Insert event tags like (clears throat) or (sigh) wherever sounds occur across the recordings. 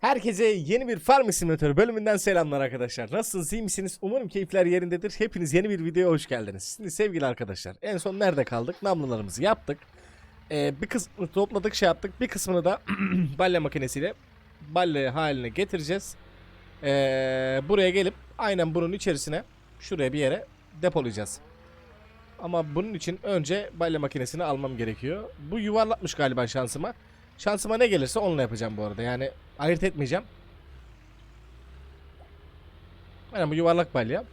Herkese yeni bir Farm Simulator bölümünden selamlar arkadaşlar. Nasılsınız, iyi misiniz? Umarım keyifler yerindedir. Hepiniz yeni bir videoya hoş geldiniz. Şimdi sevgili arkadaşlar, en son nerede kaldık? Namlularımızı yaptık. Ee, bir kısmını topladık, şey yaptık. Bir kısmını da (clears throat) balya makinesiyle balya haline getireceğiz. Ee, buraya gelip aynen bunun içerisine şuraya bir yere depolayacağız. Ama bunun için önce balya makinesini almam gerekiyor. Bu yuvarlatmış galiba şansıma. Şansıma ne gelirse onunla yapacağım bu arada. Yani ayırt etmeyeceğim. Aynen bu yuvarlak balya.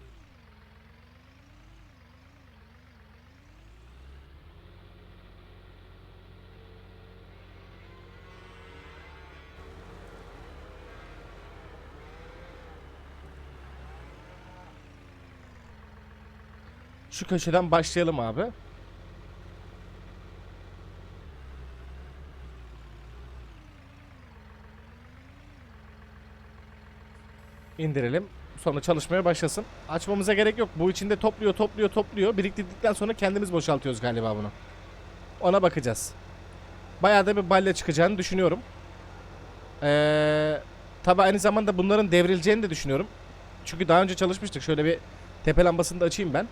Şu köşeden başlayalım abi. İndirelim. Sonra çalışmaya başlasın. Açmamıza gerek yok. Bu içinde topluyor, topluyor, topluyor. Biriktirdikten sonra kendimiz boşaltıyoruz galiba bunu. Ona bakacağız. Bayağı da bir balya çıkacağını düşünüyorum. Ee, tabi aynı zamanda bunların devrileceğini de düşünüyorum. Çünkü daha önce çalışmıştık. Şöyle bir tepe lambasını da açayım ben.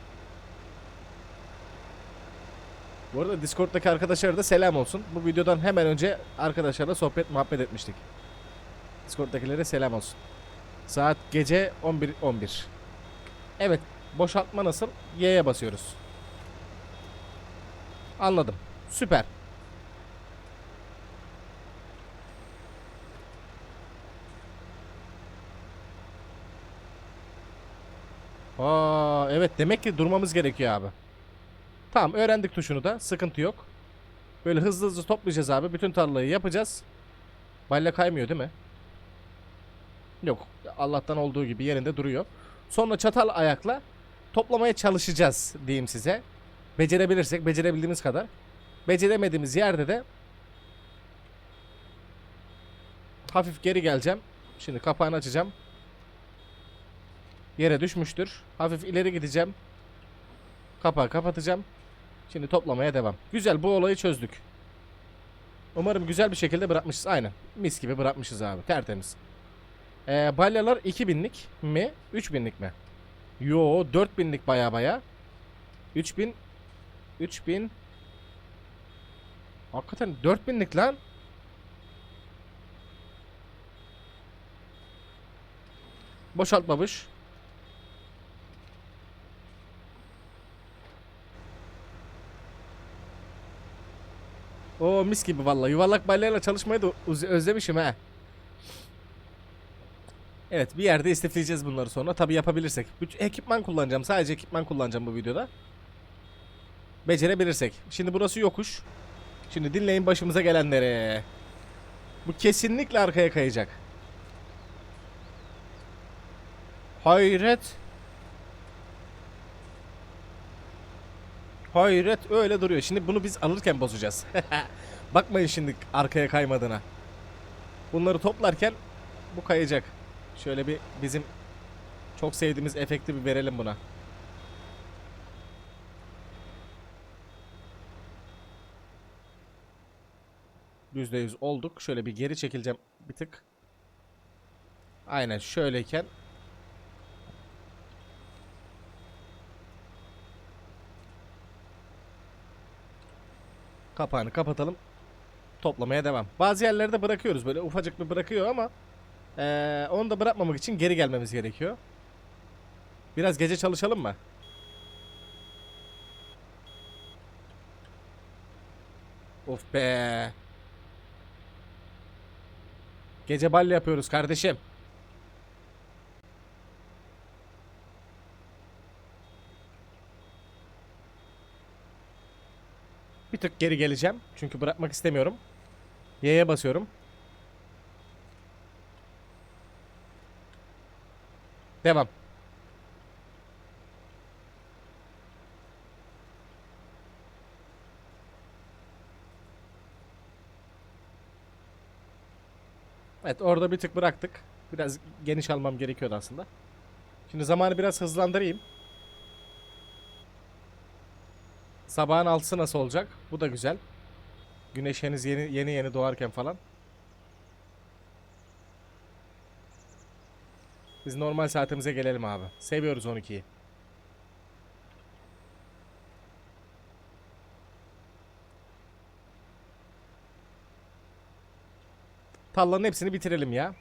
Bu arada Discord'daki arkadaşlara da selam olsun. Bu videodan hemen önce arkadaşlarla sohbet muhabbet etmiştik. Discord'dakilere selam olsun. Saat gece 11 11. Evet, boşaltma nasıl? Y'ye basıyoruz. Anladım. Süper. Aa, evet demek ki durmamız gerekiyor abi. Tamam öğrendik tuşunu da. Sıkıntı yok. Böyle hızlı hızlı toplayacağız abi. Bütün tarlayı yapacağız. Balya kaymıyor değil mi? Yok. Allah'tan olduğu gibi yerinde duruyor. Sonra çatal ayakla toplamaya çalışacağız diyeyim size. Becerebilirsek, becerebildiğimiz kadar. Beceremediğimiz yerde de hafif geri geleceğim. Şimdi kapağını açacağım. Yere düşmüştür. Hafif ileri gideceğim. Kapağı kapatacağım. Şimdi toplamaya devam. Güzel bu olayı çözdük. Umarım güzel bir şekilde bırakmışız. Aynen. Mis gibi bırakmışız abi. Tertemiz. Ee, balyalar 2000'lik mi? 3000'lik mi? Yo 4000'lik baya baya. 3000 3000 Hakikaten 4000'lik lan. Boşaltmamış. Oo mis gibi vallahi. Yuvarlak balyayla çalışmayı da özlemişim ha. Evet bir yerde istifleyeceğiz bunları sonra. Tabi yapabilirsek. Ekipman kullanacağım. Sadece ekipman kullanacağım bu videoda. Becerebilirsek. Şimdi burası yokuş. Şimdi dinleyin başımıza gelenleri. Bu kesinlikle arkaya kayacak. Hayret. Hayret öyle duruyor. Şimdi bunu biz alırken bozacağız. (laughs) Bakmayın şimdi arkaya kaymadığına. Bunları toplarken bu kayacak. Şöyle bir bizim çok sevdiğimiz efekti bir verelim buna. %100 olduk. Şöyle bir geri çekileceğim bir tık. Aynen şöyleyken kapağını kapatalım. Toplamaya devam. Bazı yerlerde bırakıyoruz böyle ufacık bir bırakıyor ama ee, onu da bırakmamak için geri gelmemiz gerekiyor. Biraz gece çalışalım mı? Of be. Gece bal yapıyoruz kardeşim. Bir tık geri geleceğim. Çünkü bırakmak istemiyorum. Y'ye basıyorum. Devam. Evet orada bir tık bıraktık. Biraz geniş almam gerekiyordu aslında. Şimdi zamanı biraz hızlandırayım. Sabahın altısı nasıl olacak? Bu da güzel. Güneş henüz yeni yeni yeni doğarken falan. Biz normal saatimize gelelim abi. Seviyoruz 12'yi. Talların hepsini bitirelim ya.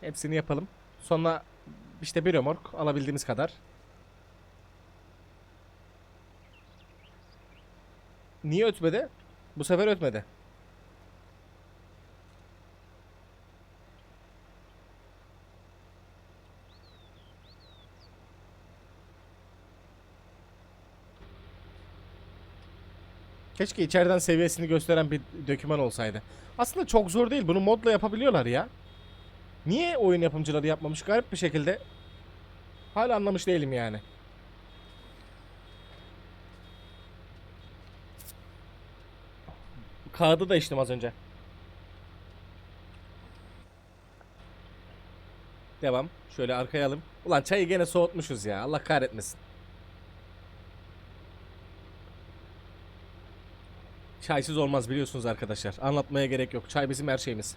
Hepsini yapalım. Sonra işte bir remork alabildiğimiz kadar. Niye ötmedi? Bu sefer ötmedi. Keşke içeriden seviyesini gösteren bir doküman olsaydı. Aslında çok zor değil. Bunu modla yapabiliyorlar ya. Niye oyun yapımcıları yapmamış garip bir şekilde? Hala anlamış değilim yani. Kağıdı da içtim az önce. Devam. Şöyle arkaya alalım. Ulan çayı gene soğutmuşuz ya. Allah kahretmesin. Çaysız olmaz biliyorsunuz arkadaşlar. Anlatmaya gerek yok. Çay bizim her şeyimiz.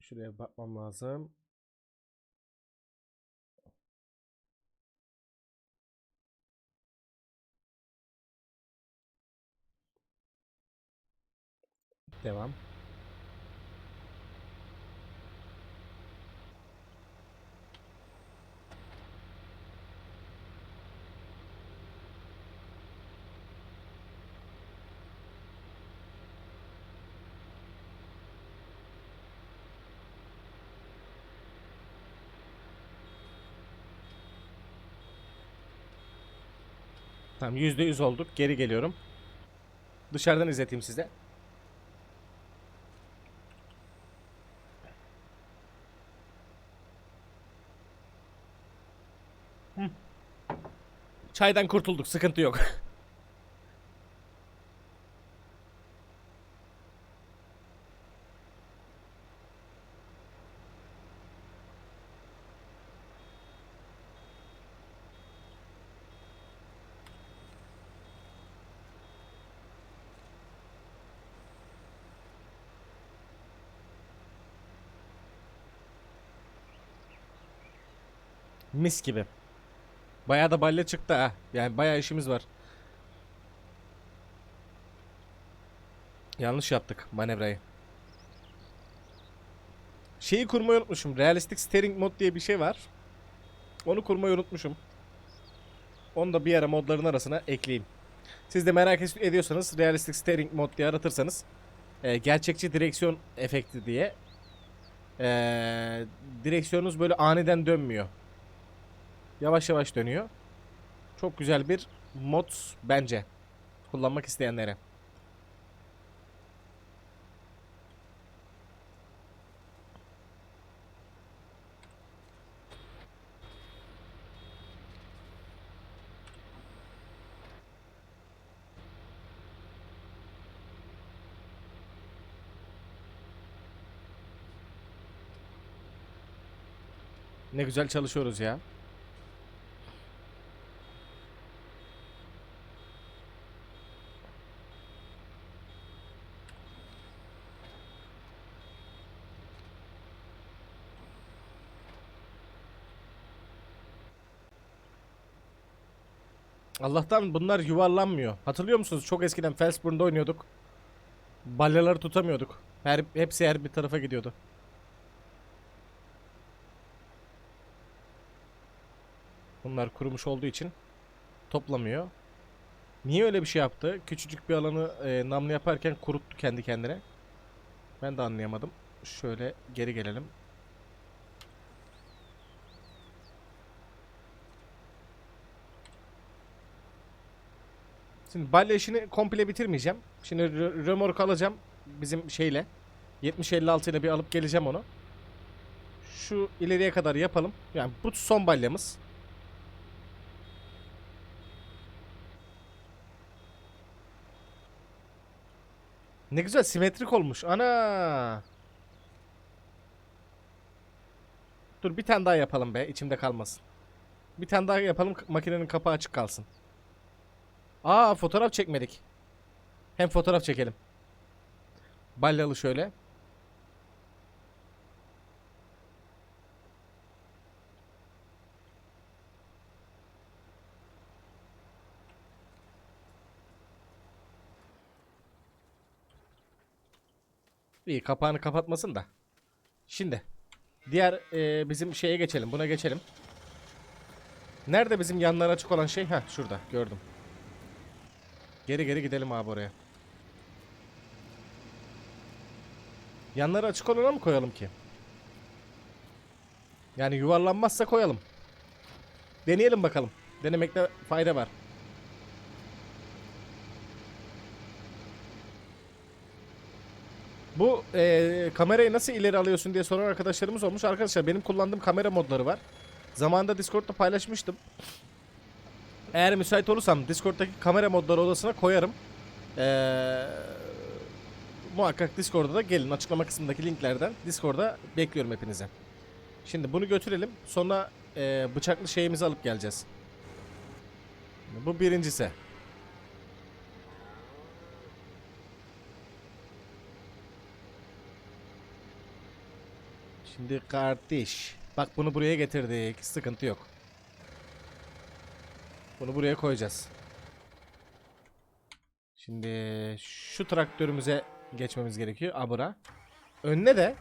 Şuraya bakmam lazım. Devam. Tamam %100 olduk. Geri geliyorum. Dışarıdan izleteyim size. Çaydan kurtulduk. Sıkıntı yok. (laughs) Mis gibi. Bayağı da balle çıktı ha. Yani bayağı işimiz var. Yanlış yaptık manevrayı. Şeyi kurmayı unutmuşum. Realistic Steering Mod diye bir şey var. Onu kurmayı unutmuşum. Onu da bir ara modların arasına ekleyeyim. Siz de merak ed- ediyorsanız Realistic Steering Mod diye aratırsanız e, gerçekçi direksiyon efekti diye e, direksiyonunuz böyle aniden dönmüyor. Yavaş yavaş dönüyor. Çok güzel bir mod bence. Kullanmak isteyenlere. Ne güzel çalışıyoruz ya. Allah'tan bunlar yuvarlanmıyor. Hatırlıyor musunuz? Çok eskiden Felsburn'da oynuyorduk. Balyaları tutamıyorduk. Her hepsi her bir tarafa gidiyordu. Bunlar kurumuş olduğu için toplamıyor. Niye öyle bir şey yaptı? Küçücük bir alanı e, namlu yaparken kuruttu kendi kendine. Ben de anlayamadım. Şöyle geri gelelim. Şimdi balya işini komple bitirmeyeceğim. Şimdi rö- römork alacağım bizim şeyle. 70-56 ile bir alıp geleceğim onu. Şu ileriye kadar yapalım. Yani bu son balyamız. Ne güzel simetrik olmuş. Ana. Dur bir tane daha yapalım be. içimde kalmasın. Bir tane daha yapalım makinenin kapağı açık kalsın. Aa fotoğraf çekmedik. Hem fotoğraf çekelim. Balyalı şöyle. İyi kapağını kapatmasın da. Şimdi diğer e, bizim şeye geçelim. Buna geçelim. Nerede bizim yanlar açık olan şey? Ha şurada gördüm. Geri geri gidelim abi oraya. Yanları açık olana mı koyalım ki? Yani yuvarlanmazsa koyalım. Deneyelim bakalım. Denemekte fayda var. Bu eee, kamerayı nasıl ileri alıyorsun diye soran arkadaşlarımız olmuş. Arkadaşlar benim kullandığım kamera modları var. Zamanında Discord'da paylaşmıştım. Eğer müsait olursam Discord'daki kamera modları odasına koyarım. Eee, muhakkak Discord'da da gelin. Açıklama kısmındaki linklerden Discord'da bekliyorum hepinize. Şimdi bunu götürelim. Sonra eee, bıçaklı şeyimizi alıp geleceğiz. Bu birincisi. Şimdi kardeş. Bak bunu buraya getirdik. Sıkıntı yok. Bunu buraya koyacağız. Şimdi şu traktörümüze geçmemiz gerekiyor. Abura. Önüne de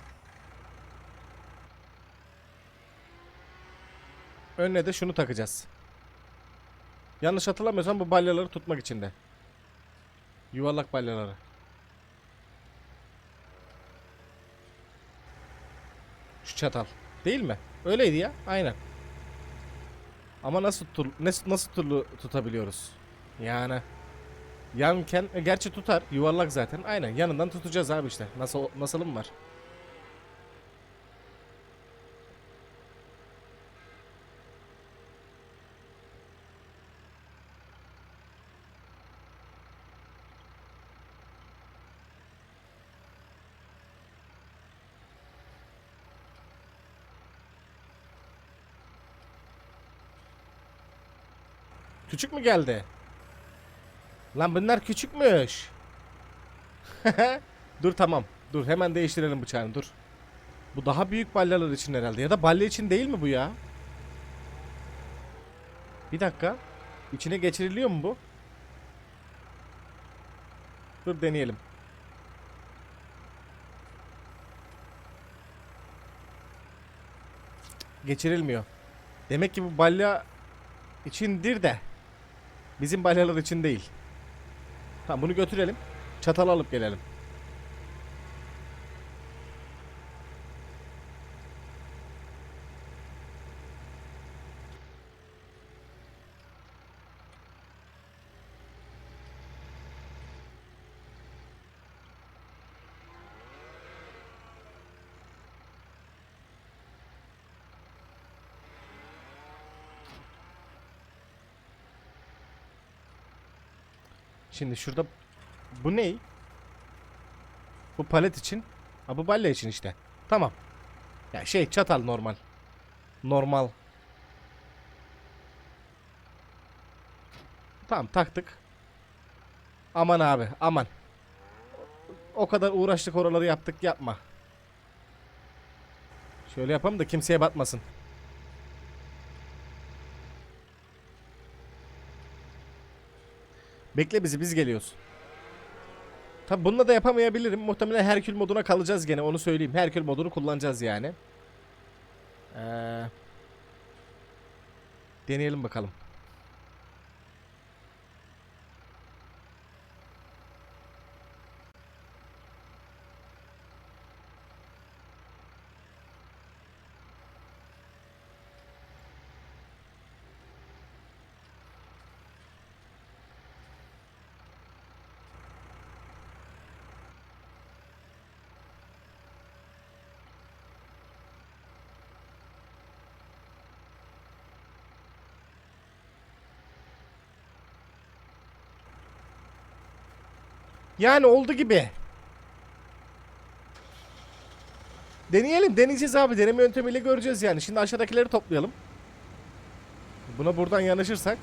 Önüne de şunu takacağız. Yanlış hatırlamıyorsam bu balyaları tutmak için de. Yuvarlak balyaları. Şu çatal. Değil mi? Öyleydi ya. Aynen. Ama nasıl tur nasıl, nasıl türlü tutabiliyoruz? Yani yanken e, gerçi tutar. Yuvarlak zaten. Aynen. Yanından tutacağız abi işte. Nasıl nasılım var? Küçük mü geldi? Lan bunlar küçükmüş. (laughs) dur tamam. Dur hemen değiştirelim bıçağını dur. Bu daha büyük balyalar için herhalde. Ya da balya için değil mi bu ya? Bir dakika. İçine geçiriliyor mu bu? Dur deneyelim. Geçirilmiyor. Demek ki bu balya içindir de bizim balyalar için değil. Tamam bunu götürelim. Çatal alıp gelelim. Şimdi şurada bu ne? Bu palet için. Ha bu balya için işte. Tamam. Ya şey çatal normal. Normal. Tamam taktık. Aman abi aman. O kadar uğraştık oraları yaptık yapma. Şöyle yapalım da kimseye batmasın. Bekle bizi biz geliyoruz. Tabi bununla da yapamayabilirim. Muhtemelen Herkül moduna kalacağız gene onu söyleyeyim. Herkül modunu kullanacağız yani. Ee, deneyelim bakalım. Yani oldu gibi. Deneyelim deneyeceğiz abi deneme yöntemiyle göreceğiz yani. Şimdi aşağıdakileri toplayalım. Buna buradan yanaşırsak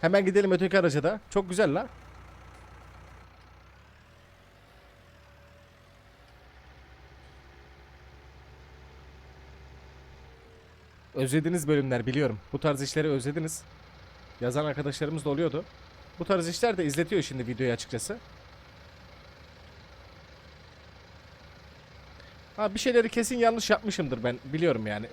Hemen gidelim öteki araca da. Çok güzel la. Özlediniz bölümler biliyorum. Bu tarz işleri özlediniz. Yazan arkadaşlarımız da oluyordu. Bu tarz işler de izletiyor şimdi videoyu açıkçası. Ha bir şeyleri kesin yanlış yapmışımdır ben biliyorum yani.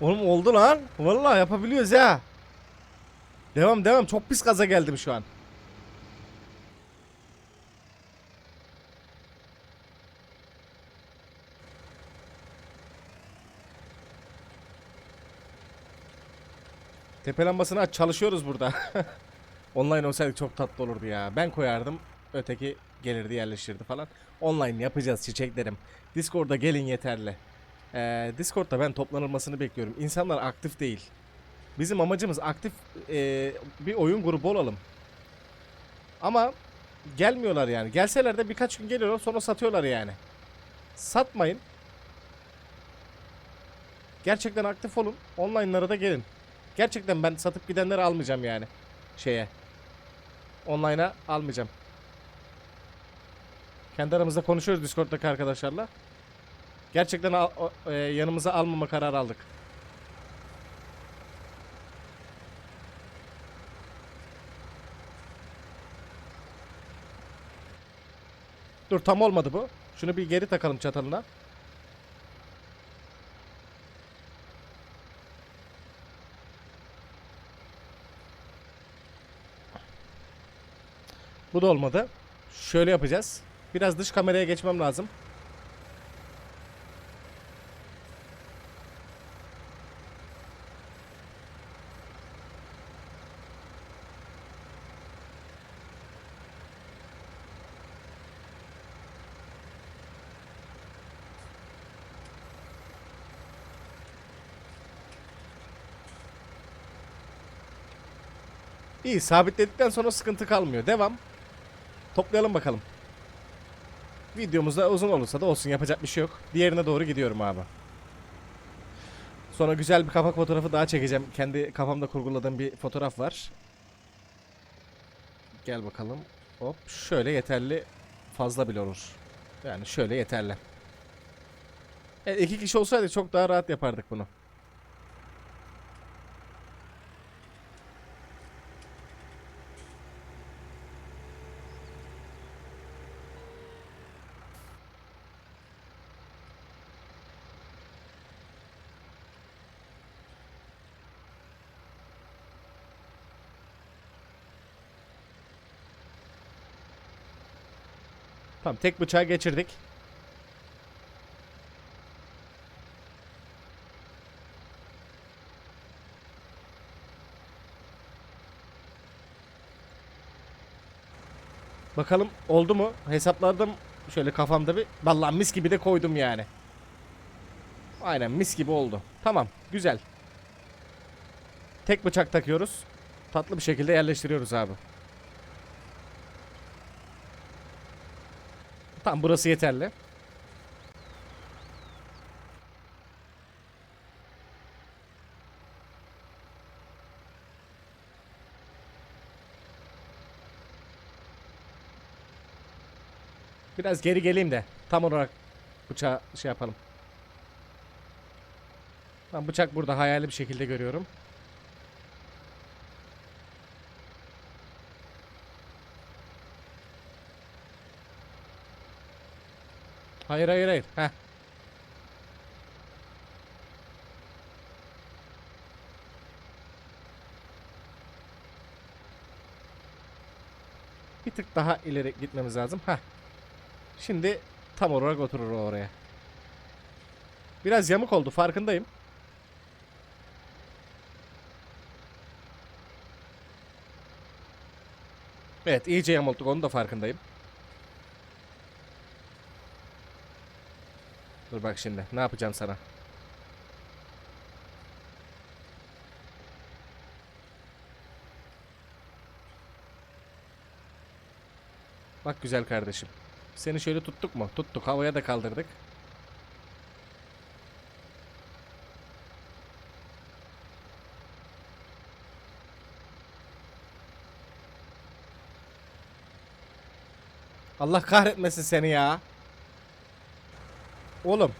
Oğlum oldu lan. Vallahi yapabiliyoruz ya. Devam devam. Çok pis gaza geldim şu an. Tepe lambasını aç çalışıyoruz burada. (laughs) Online olsaydı çok tatlı olurdu ya. Ben koyardım. Öteki gelirdi yerleşirdi falan. Online yapacağız çiçeklerim. Discord'a gelin yeterli. Ee, Discord'da ben toplanılmasını bekliyorum. İnsanlar aktif değil. Bizim amacımız aktif e, bir oyun grubu olalım. Ama gelmiyorlar yani. Gelseler de birkaç gün geliyorlar sonra satıyorlar yani. Satmayın. Gerçekten aktif olun. Online'lara da gelin. Gerçekten ben satıp gidenleri almayacağım yani. Şeye. Online'a almayacağım. Kendi aramızda konuşuyoruz Discord'daki arkadaşlarla. Gerçekten al- e, yanımıza almama kararı aldık. Dur tam olmadı bu. Şunu bir geri takalım çatalına. Bu da olmadı. Şöyle yapacağız. Biraz dış kameraya geçmem lazım. İyi sabitledikten sonra sıkıntı kalmıyor. Devam. Toplayalım bakalım. Videomuz da uzun olursa da olsun yapacak bir şey yok. Diğerine doğru gidiyorum abi. Sonra güzel bir kapak fotoğrafı daha çekeceğim. Kendi kafamda kurguladığım bir fotoğraf var. Gel bakalım. Hop şöyle yeterli fazla bile olur. Yani şöyle yeterli. Evet, iki kişi olsaydı çok daha rahat yapardık bunu. Tamam tek bıçağı geçirdik. Bakalım oldu mu? Hesapladım şöyle kafamda bir. Vallahi mis gibi de koydum yani. Aynen mis gibi oldu. Tamam güzel. Tek bıçak takıyoruz. Tatlı bir şekilde yerleştiriyoruz abi. Tamam burası yeterli. Biraz geri geleyim de tam olarak bıçağı şey yapalım. Ben bıçak burada hayali bir şekilde görüyorum. Hayır hayır hayır. Heh. Bir tık daha ileri gitmemiz lazım. Heh. Şimdi tam olarak oturur oraya. Biraz yamuk oldu farkındayım. Evet iyice yamultuk onu da farkındayım. Dur bak şimdi ne yapacağım sana. Bak güzel kardeşim. Seni şöyle tuttuk mu? Tuttuk. Havaya da kaldırdık. Allah kahretmesin seni ya. Oğlum.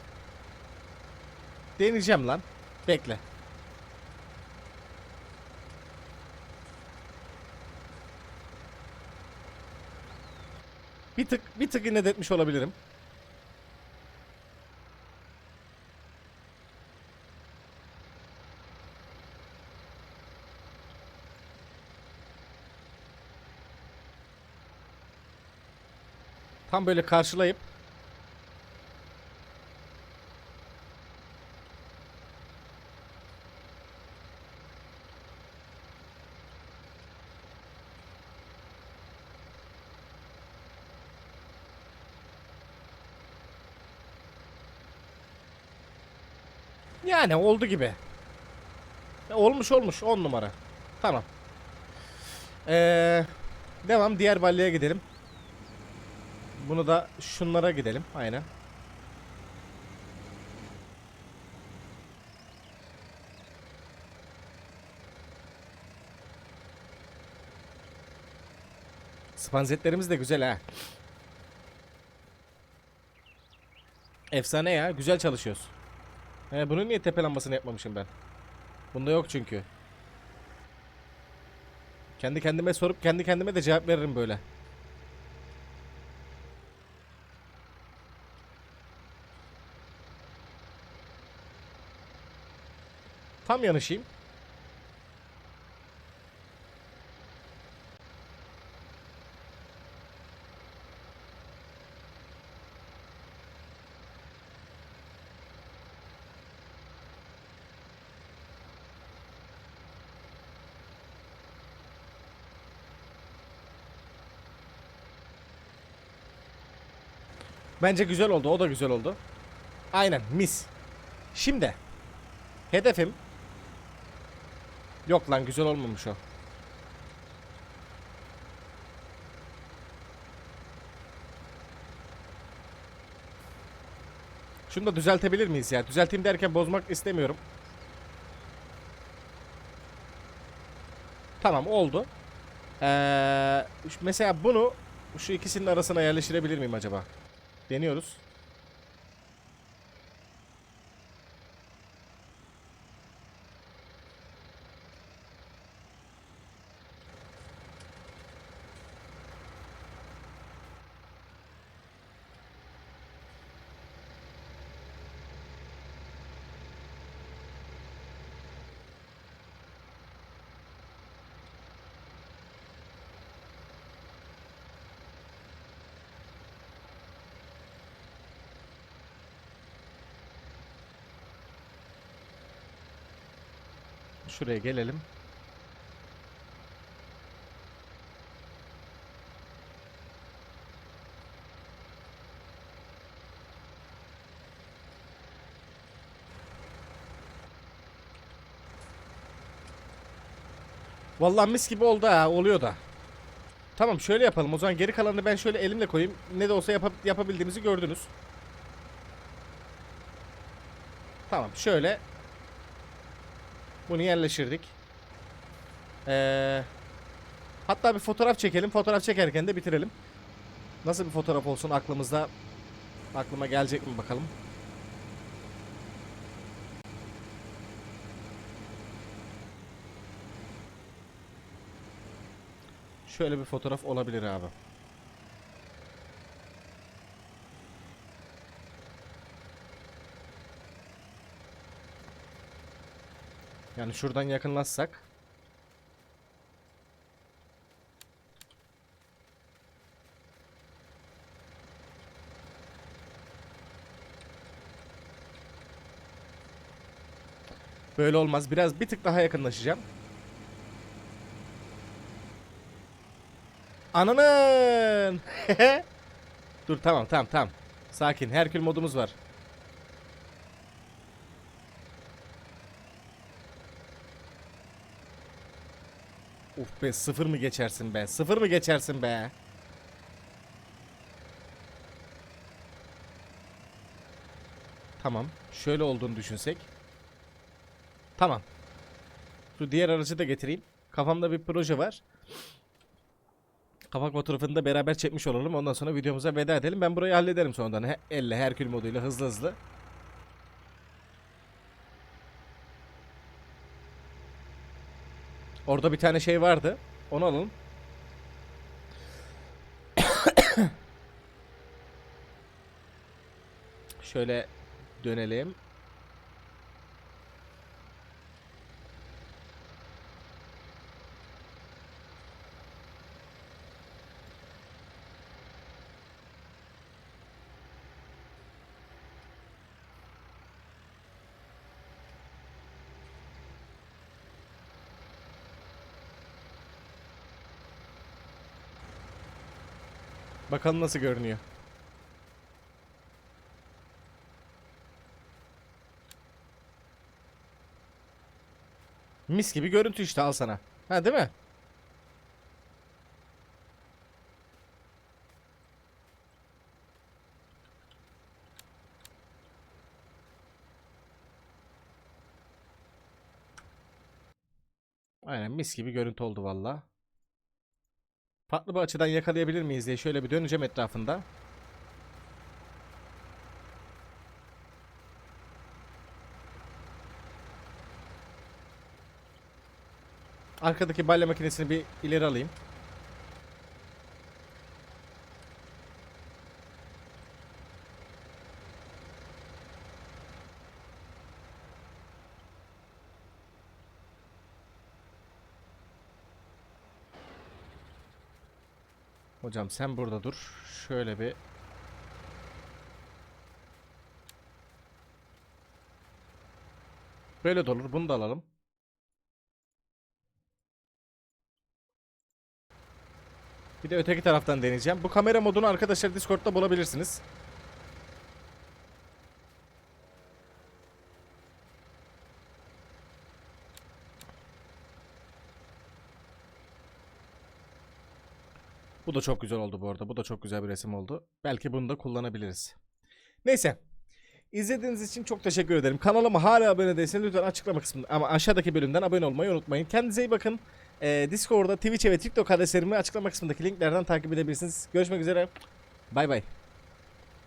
Deneyeceğim lan. Bekle. Bir tık bir tık inat etmiş olabilirim. Tam böyle karşılayıp Yani oldu gibi. Ya olmuş olmuş 10 numara. Tamam. Ee, devam diğer balyaya gidelim. Bunu da şunlara gidelim. Aynen. Spanzetlerimiz de güzel ha. Efsane ya. Güzel çalışıyoruz. He bunu niye tepe lambasını yapmamışım ben? Bunda yok çünkü. Kendi kendime sorup kendi kendime de cevap veririm böyle. Tam yanışayım. Bence güzel oldu. O da güzel oldu. Aynen mis. Şimdi hedefim Yok lan güzel olmamış o. Şunu da düzeltebilir miyiz ya? Düzelteyim derken bozmak istemiyorum. Tamam oldu. Ee, mesela bunu şu ikisinin arasına yerleştirebilir miyim acaba? Deniyoruz. Şuraya gelelim. Vallahi mis gibi oldu ha, oluyor da. Tamam şöyle yapalım. O zaman geri kalanını ben şöyle elimle koyayım. Ne de olsa yapa- yapabildiğimizi gördünüz. Tamam şöyle bunu yerleştirdik. Ee, hatta bir fotoğraf çekelim. Fotoğraf çekerken de bitirelim. Nasıl bir fotoğraf olsun aklımızda? Aklıma gelecek mi bakalım. Şöyle bir fotoğraf olabilir abi. Yani şuradan yakınlaşsak. Böyle olmaz. Biraz bir tık daha yakınlaşacağım. Ananın. (laughs) Dur tamam tamam tamam. Sakin. Herkül modumuz var. Be sıfır mı geçersin be? Sıfır mı geçersin be? Tamam. Şöyle olduğunu düşünsek. Tamam. Şu diğer aracı da getireyim. Kafamda bir proje var. Kapak fotoğrafını da beraber çekmiş olalım. Ondan sonra videomuza veda edelim. Ben burayı hallederim sonradan. He, elle Herkül moduyla hızlı hızlı. Orada bir tane şey vardı. Onu alalım. (coughs) Şöyle dönelim. Bakalım nasıl görünüyor. Mis gibi görüntü işte al sana. Ha değil mi? Aynen mis gibi görüntü oldu valla. Farklı bir açıdan yakalayabilir miyiz diye şöyle bir döneceğim etrafında. Arkadaki balya makinesini bir ileri alayım. Hocam sen burada dur. Şöyle bir Böyle de olur. Bunu da alalım. Bir de öteki taraftan deneyeceğim. Bu kamera modunu arkadaşlar Discord'da bulabilirsiniz. Bu da çok güzel oldu bu arada. Bu da çok güzel bir resim oldu. Belki bunu da kullanabiliriz. Neyse. İzlediğiniz için çok teşekkür ederim. Kanalıma hala abone değilseniz lütfen açıklama kısmında ama aşağıdaki bölümden abone olmayı unutmayın. Kendinize iyi bakın. Ee, Discord'da, Twitch ve TikTok adreslerimi açıklama kısmındaki linklerden takip edebilirsiniz. Görüşmek üzere. Bay bay.